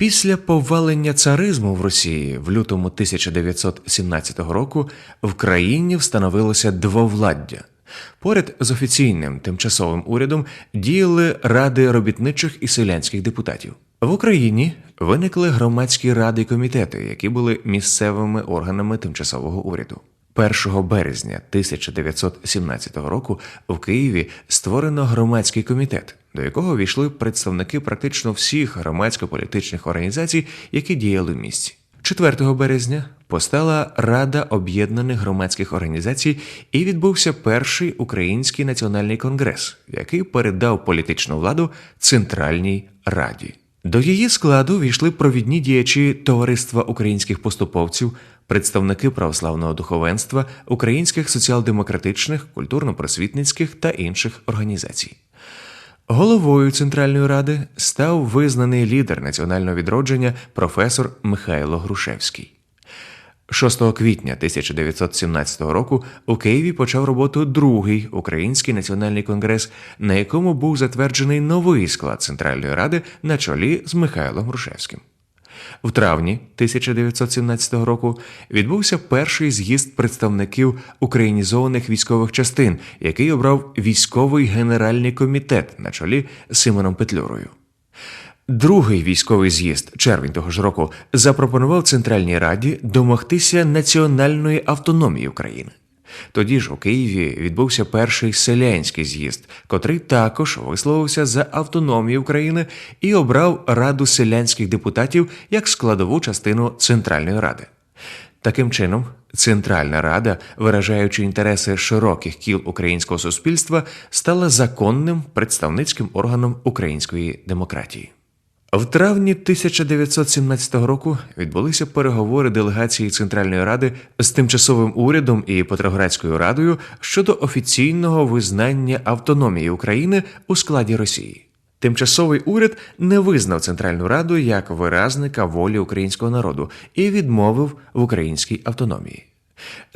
Після повалення царизму в Росії в лютому 1917 року в країні встановилося двовладдя. Поряд з офіційним тимчасовим урядом діяли ради робітничих і селянських депутатів. В Україні виникли громадські ради і комітети, які були місцевими органами тимчасового уряду. 1 березня 1917 року в Києві створено громадський комітет, до якого війшли представники практично всіх громадсько-політичних організацій, які діяли в місті. 4 березня постала Рада об'єднаних громадських організацій і відбувся перший український національний конгрес, який передав політичну владу Центральній Раді. До її складу війшли провідні діячі Товариства українських поступовців, представники православного духовенства, українських соціал-демократичних, культурно-просвітницьких та інших організацій. Головою Центральної Ради став визнаний лідер національного відродження професор Михайло Грушевський. 6 квітня 1917 року у Києві почав роботу другий Український національний конгрес, на якому був затверджений новий склад Центральної Ради на чолі з Михайлом Грушевським. В травні 1917 року відбувся перший з'їзд представників українізованих військових частин, який обрав військовий генеральний комітет на чолі з Симоном Петлюрою. Другий військовий з'їзд, червень того ж року, запропонував Центральній Раді домогтися національної автономії України. Тоді ж у Києві відбувся перший селянський з'їзд, котрий також висловився за автономію України і обрав Раду селянських депутатів як складову частину Центральної Ради. Таким чином, Центральна Рада, виражаючи інтереси широких кіл українського суспільства, стала законним представницьким органом української демократії. В травні 1917 року відбулися переговори делегації Центральної Ради з тимчасовим урядом і Петроградською радою щодо офіційного визнання автономії України у складі Росії. Тимчасовий уряд не визнав Центральну Раду як виразника волі українського народу і відмовив в українській автономії.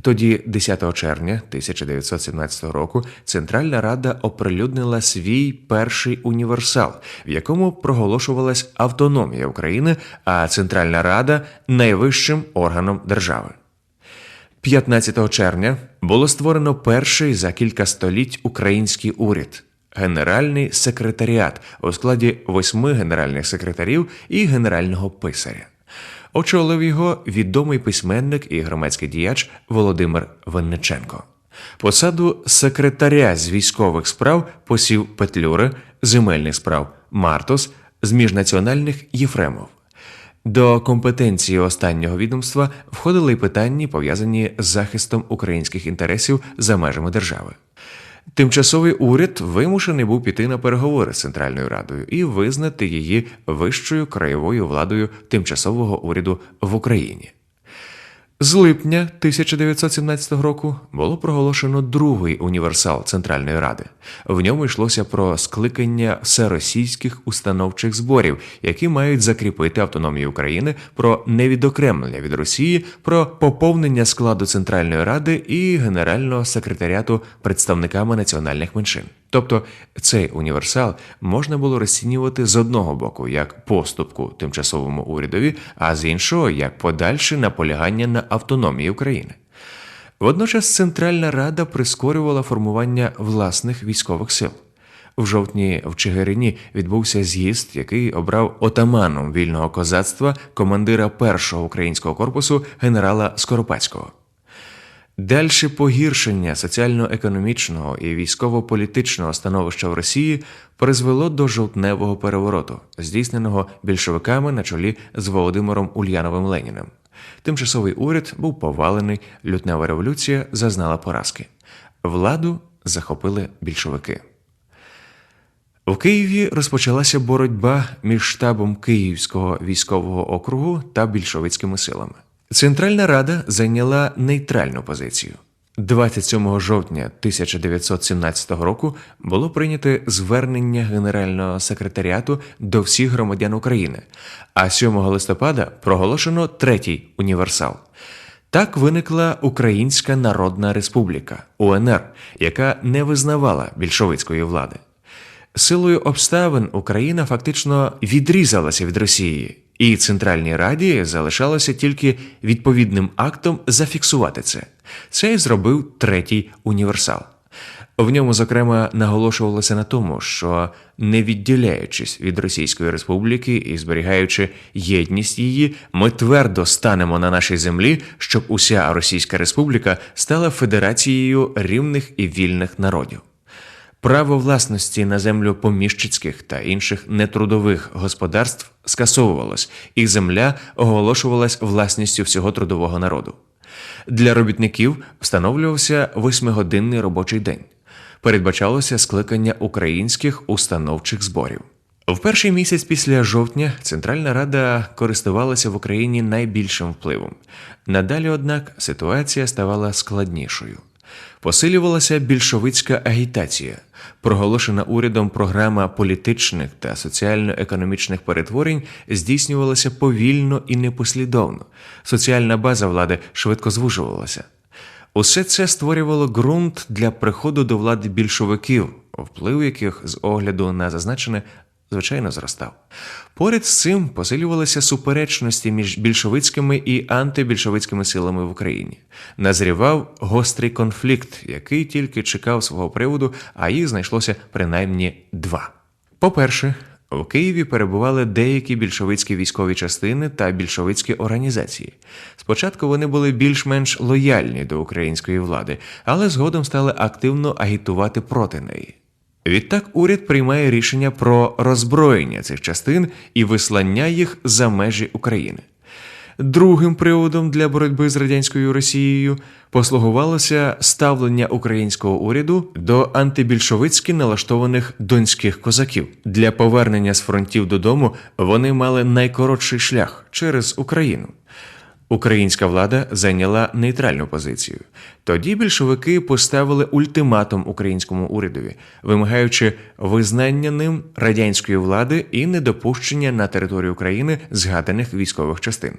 Тоді, 10 червня 1917 року, Центральна Рада оприлюднила свій перший універсал, в якому проголошувалась автономія України, а Центральна Рада найвищим органом держави. 15 червня було створено перший за кілька століть український уряд. Генеральний секретаріат у складі восьми генеральних секретарів і генерального писаря. Очолив його відомий письменник і громадський діяч Володимир Винниченко. Посаду секретаря з військових справ посів Петлюри, земельних справ Мартос, з міжнаціональних Єфремов. До компетенції останнього відомства входили й питання, пов'язані з захистом українських інтересів за межами держави. Тимчасовий уряд вимушений був піти на переговори з Центральною Радою і визнати її вищою краєвою владою тимчасового уряду в Україні. З липня 1917 року було проголошено другий універсал Центральної Ради. В ньому йшлося про скликання всеросійських установчих зборів, які мають закріпити автономію України, про невідокремлення від Росії, про поповнення складу Центральної Ради і Генерального секретаріату представниками національних меншин. Тобто цей універсал можна було розцінювати з одного боку як поступку тимчасовому урядові, а з іншого як подальше наполягання на автономії України. Водночас Центральна Рада прискорювала формування власних військових сил. В жовтні в Чигирині відбувся з'їзд, який обрав отаманом вільного козацтва командира першого українського корпусу генерала Скоропадського. Дальше погіршення соціально-економічного і військово-політичного становища в Росії призвело до жовтневого перевороту, здійсненого більшовиками на чолі з Володимиром Ульяновим Леніним. Тимчасовий уряд був повалений, лютнева революція зазнала поразки. Владу захопили більшовики. В Києві розпочалася боротьба між штабом Київського військового округу та більшовицькими силами. Центральна Рада зайняла нейтральну позицію. 27 жовтня 1917 року було прийнято звернення Генерального секретаріату до всіх громадян України, а 7 листопада проголошено третій універсал. Так виникла Українська Народна Республіка УНР, яка не визнавала більшовицької влади. Силою обставин Україна фактично відрізалася від Росії і Центральній Раді залишалося тільки відповідним актом зафіксувати це. Це й зробив третій універсал. В ньому, зокрема, наголошувалося на тому, що не відділяючись від Російської Республіки і зберігаючи єдність її, ми твердо станемо на нашій землі, щоб уся Російська Республіка стала федерацією рівних і вільних народів. Право власності на землю поміщицьких та інших нетрудових господарств скасовувалось, і земля оголошувалась власністю всього трудового народу. Для робітників встановлювався восьмигодинний робочий день. Передбачалося скликання українських установчих зборів. В перший місяць після жовтня Центральна Рада користувалася в Україні найбільшим впливом. Надалі, однак, ситуація ставала складнішою. Посилювалася більшовицька агітація, проголошена урядом програма політичних та соціально-економічних перетворень здійснювалася повільно і непослідовно. Соціальна база влади швидко звужувалася. Усе це створювало ґрунт для приходу до влади більшовиків, вплив яких з огляду на зазначене звичайно зростав. Поряд з цим посилювалися суперечності між більшовицькими і антибільшовицькими силами в Україні. Назрівав гострий конфлікт, який тільки чекав свого приводу, а їх знайшлося принаймні два. По-перше, в Києві перебували деякі більшовицькі військові частини та більшовицькі організації. Спочатку вони були більш-менш лояльні до української влади, але згодом стали активно агітувати проти неї. Відтак уряд приймає рішення про роззброєння цих частин і вислання їх за межі України. Другим приводом для боротьби з радянською Росією послугувалося ставлення українського уряду до антибільшовицьки налаштованих донських козаків. Для повернення з фронтів додому вони мали найкоротший шлях через Україну. Українська влада зайняла нейтральну позицію. Тоді більшовики поставили ультиматум українському урядові, вимагаючи визнання ним радянської влади і недопущення на територію України згаданих військових частин.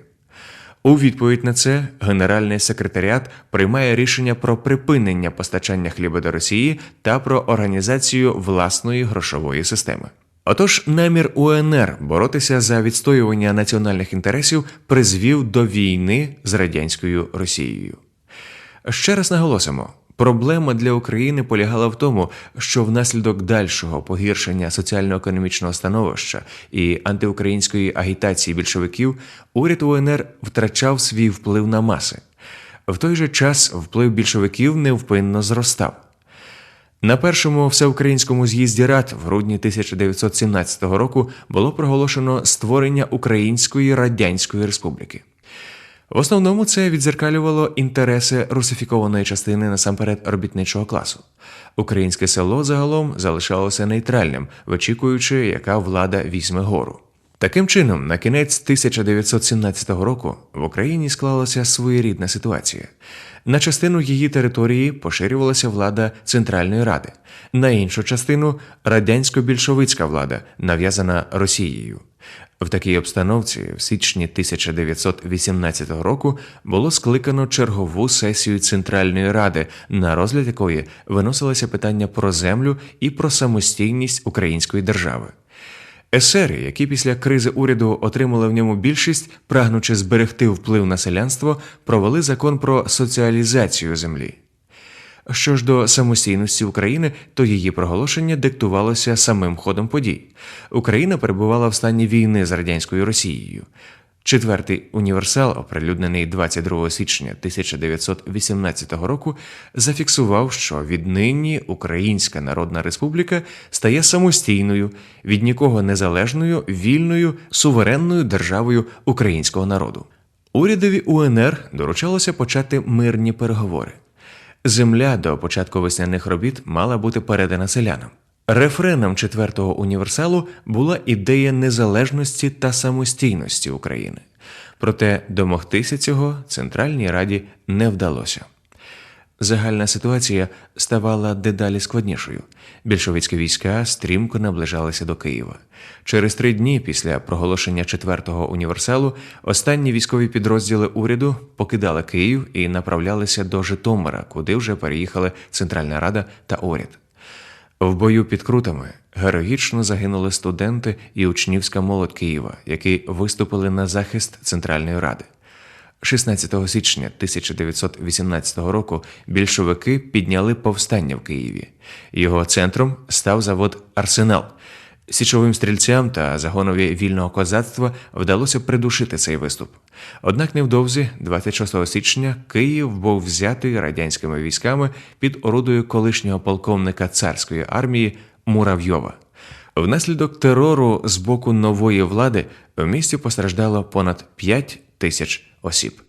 У відповідь на це Генеральний секретаріат приймає рішення про припинення постачання хліба до Росії та про організацію власної грошової системи. Отож, намір УНР боротися за відстоювання національних інтересів призвів до війни з радянською Росією. Ще раз наголосимо. Проблема для України полягала в тому, що внаслідок дальшого погіршення соціально-економічного становища і антиукраїнської агітації більшовиків уряд УНР втрачав свій вплив на маси. В той же час вплив більшовиків невпинно зростав. На першому всеукраїнському з'їзді рад в грудні 1917 року було проголошено створення Української Радянської Республіки. В основному це відзеркалювало інтереси русифікованої частини насамперед робітничого класу. Українське село загалом залишалося нейтральним, вичікуючи, яка влада візьме гору. Таким чином, на кінець 1917 року в Україні склалася своєрідна ситуація. На частину її території поширювалася влада Центральної Ради, на іншу частину радянсько-більшовицька влада, нав'язана Росією. В такій обстановці в січні 1918 року було скликано чергову сесію Центральної Ради, на розгляд якої виносилося питання про землю і про самостійність української держави. Есери, які після кризи уряду отримали в ньому більшість, прагнучи зберегти вплив на селянство, провели закон про соціалізацію землі. Що ж до самостійності України, то її проголошення диктувалося самим ходом подій. Україна перебувала в стані війни з радянською Росією. Четвертий універсал, оприлюднений 22 січня 1918 року, зафіксував, що віднині Українська Народна Республіка стає самостійною, від нікого незалежною, вільною, суверенною державою українського народу. Урядові УНР доручалося почати мирні переговори. Земля до початку весняних робіт мала бути передана селянам. Рефреном четвертого універсалу була ідея незалежності та самостійності України. Проте домогтися цього Центральній Раді не вдалося. Загальна ситуація ставала дедалі складнішою. Більшовицькі війська стрімко наближалися до Києва. Через три дні після проголошення четвертого універсалу останні військові підрозділи уряду покидали Київ і направлялися до Житомира, куди вже переїхали Центральна Рада та уряд. В бою під Крутами героїчно загинули студенти і учнівська молодь Києва, які виступили на захист Центральної Ради. 16 січня 1918 року більшовики підняли повстання в Києві. Його центром став завод Арсенал. Січовим стрільцям та загонові вільного козацтва вдалося придушити цей виступ. Однак невдовзі, 26 січня, Київ був взятий радянськими військами під орудою колишнього полковника царської армії Муравйова. Внаслідок терору з боку нової влади в місті постраждало понад 5 тисяч осіб.